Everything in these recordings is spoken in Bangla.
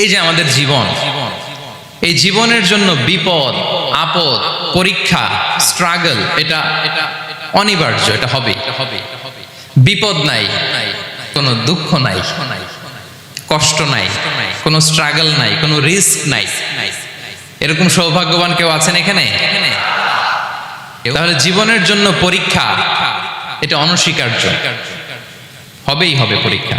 এই যে আমাদের জীবন, এই জীবনের জন্য বিপদ, আপদ, পরীক্ষা স্ট্রাগল এটা এটা অনিবার্য, এটা হবে। বিপদ নাই, কোনো দুঃখ নাই, কষ্ট নাই, কোনো স্ট্রাগল নাই, কোনো রিস্ক নাই। এরকম সৌভাগ্যবান কেউ আছেন এখানে? তাহলে জীবনের জন্য পরীক্ষা, এটা অনস্বীকার্য। হবেই হবে পরীক্ষা।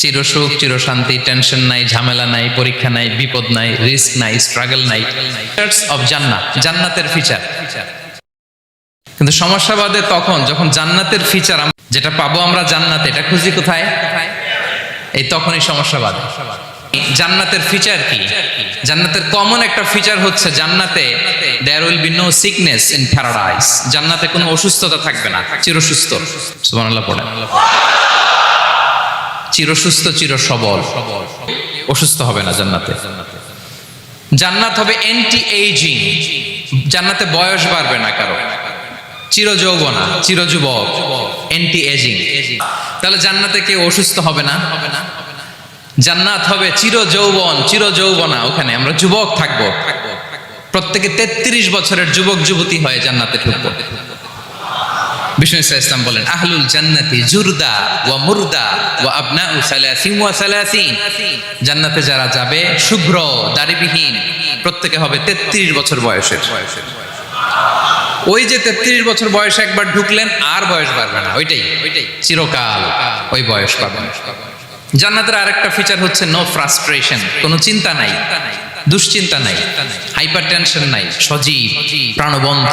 চির সুখ, চির শান্তি, টেনশন নাই, ঝামেলা নাই, পরীক্ষা নাই, বিপদ নাই, রিস্ক নাই, স্ট্রাগল নাই। অফ জান্নাত, জান্নাতের ফিচার কিন্তু সমস্যা বাদে তখন যখন জান্নাতের ফিচার যেটা পাবো আমরা জান্নাতে, এটা খুঁজি কোথায়? এই তখনই সমস্যা বাদে। জান্নাতের ফিচার কি? জান্নাতের কমন একটা ফিচার হচ্ছে জান্নাতে there will be no sickness in paradise জান্নাতে কোনো অসুস্থতা থাকবে না, চিরসুস্থ। সুবহানাল্লাহ পড়েন। চিরসুস্থ চির সবল অসুস্থ হবে না জান্নাতে। জান্নাত হবে এন্টি এইজিং জান্নাতে বয়স বাড়বে না কারও। চিরযৌবনা, চিরযুবক। চির এন্টি এজিং তাহলে জান্নাতে কেউ অসুস্থ হবে না? হবে জান্নাত হবে চির যৌবন চির যৌবনা ওখানে। আমরা যুবক থাকব। প্রত্যেকে তেত্রিশ বছরের যুবক, যুবতী হয়ে জান্নাতে ঢুকবো। বিষ্ণু ইসলাম বলেন, আহলুল জান্নাতি জুরদা ওয়া মুরদা। জান্নাতে যারা যাবে, শুভ্র, দাড়িবিহীন, প্রত্যেকে হবে 33 বছর বয়সের। ওই যে 33 বছর বয়সে একবার ঢুকলেন, আর বয়স বাড়বে না, ওইটাই। ওইটাই চিরকাল ওই বয়স পাবেন। জান্নাতের আরেকটা ফিচার হচ্ছে নো ফ্রাস্ট্রেশন কোনো চিন্তা নাই, দুশ্চিন্তা নাই হাইপার টেনশন নাই, সজীব, প্রাণবন্ত।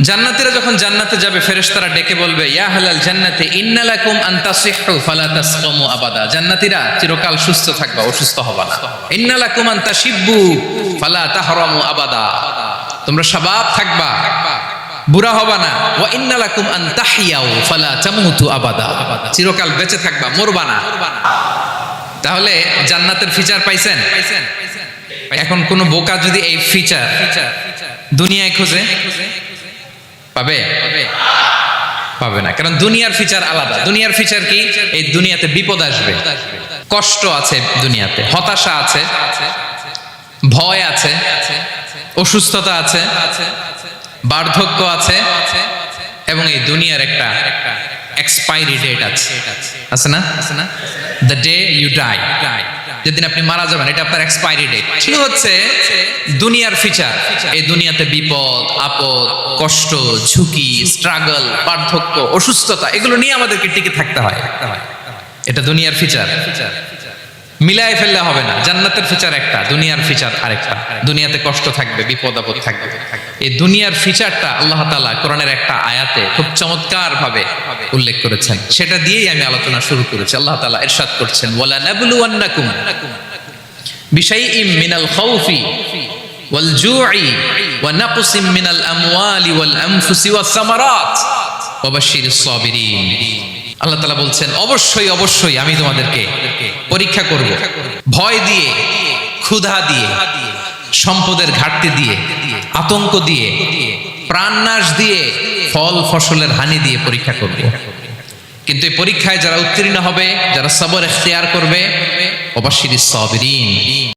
জান্নাতীরা যখন জান্নাতে যাবে, ফেরেশতারা ডেকে বলবে, ইয়া হালাল জান্নাতে, ইন্নালাকুম আন তাসিহু, ফালা তাসকামু আবাদা। জান্নাতীরা চিরকাল সুস্থ থাকবা, অসুস্থ হবা না। ইন্নালাকুম ফালা তাহরামু আবাদা। তোমরা শাবাব থাকবা, বুড়া হবা না। ওয়া ইন্নালাকুম আন তাহিয়াউ, ফালা তামুতু আবাদা। চিরকাল বেঁচে থাকবা, মরবা না। তাহলে জান্নাতের ফিচার পাইছেন? এখন কোন বোকা যদি এই ফিচার দুনিয়ায় খোঁজে পাবে? পাবে না। কারণ দুনিয়ার ফিচার আলাদা। দুনিয়ার ফিচার কি? এই দুনিয়াতে বিপদ আসবে। কষ্ট আছে দুনিয়াতে, হতাশা আছে, ভয় আছে, অসুস্থতা আছে, বার্ধক্য আছে, এবং এই দুনিয়ার একটা এক্সপায়ারি ডেট আছে। আছে না? আছে না? The day you die die যেদিন আপনি মারা যাবেন এটা আপনার এক্সপায়ারি ডেট শুরু হচ্ছে দুনিয়ার ফিচার এই দুনিয়াতে বিপদ আপদ কষ্ট ঝুঁকি স্ট্রাগল বার্ধক্য অসুস্থতা এগুলো নিয়ে আমাদেরকে টিকে থাকতে হয়। এটা দুনিয়ার ফিচার ফিচার মিলাই ফেললে হবে না। জান্নাতের ফিচার একটা, দুনিয়ার ফিচার আরেকটা। দুনিয়াতে কষ্ট থাকবে, বিপদ, আপদ থাকবে। এই দুনিয়ার ফিচারটা আল্লাহ তাআলা কোরআনের একটা আয়াতে খুব চমৎকার ভাবে উল্লেখ করেছেন। সেটা দিয়েই আমি আলোচনা শুরু করেছি। আল্লাহ তাআলা ইরশাদ করছেন ওয়ালা নাবলুওয়ান্নাকুম বিশাইইম মিনাল খাউফি ওয়াল জু'i ওয়া নাকসিম মিনাল আমওয়ালি ওয়াল আনফুসি ওয়াস সামারাত ওয়া বাশশিরিস সাবিরিন। আল্লাহ তালা বলছেন, অবশ্যই অবশ্যই আমি তোমাদেরকে পরীক্ষা করব। ভয় দিয়ে, ক্ষুধা দিয়ে, সম্পদের ঘাটতি দিয়ে, আতঙ্ক দিয়ে, প্রাণনাশ দিয়ে, ফল, ফসলের হানি দিয়ে পরীক্ষা করব। কিন্তু এই পরীক্ষায় যারা উত্তীর্ণ হবে, যারা সবর এখতিয়ার করবে, অবশ্যই সবরিন।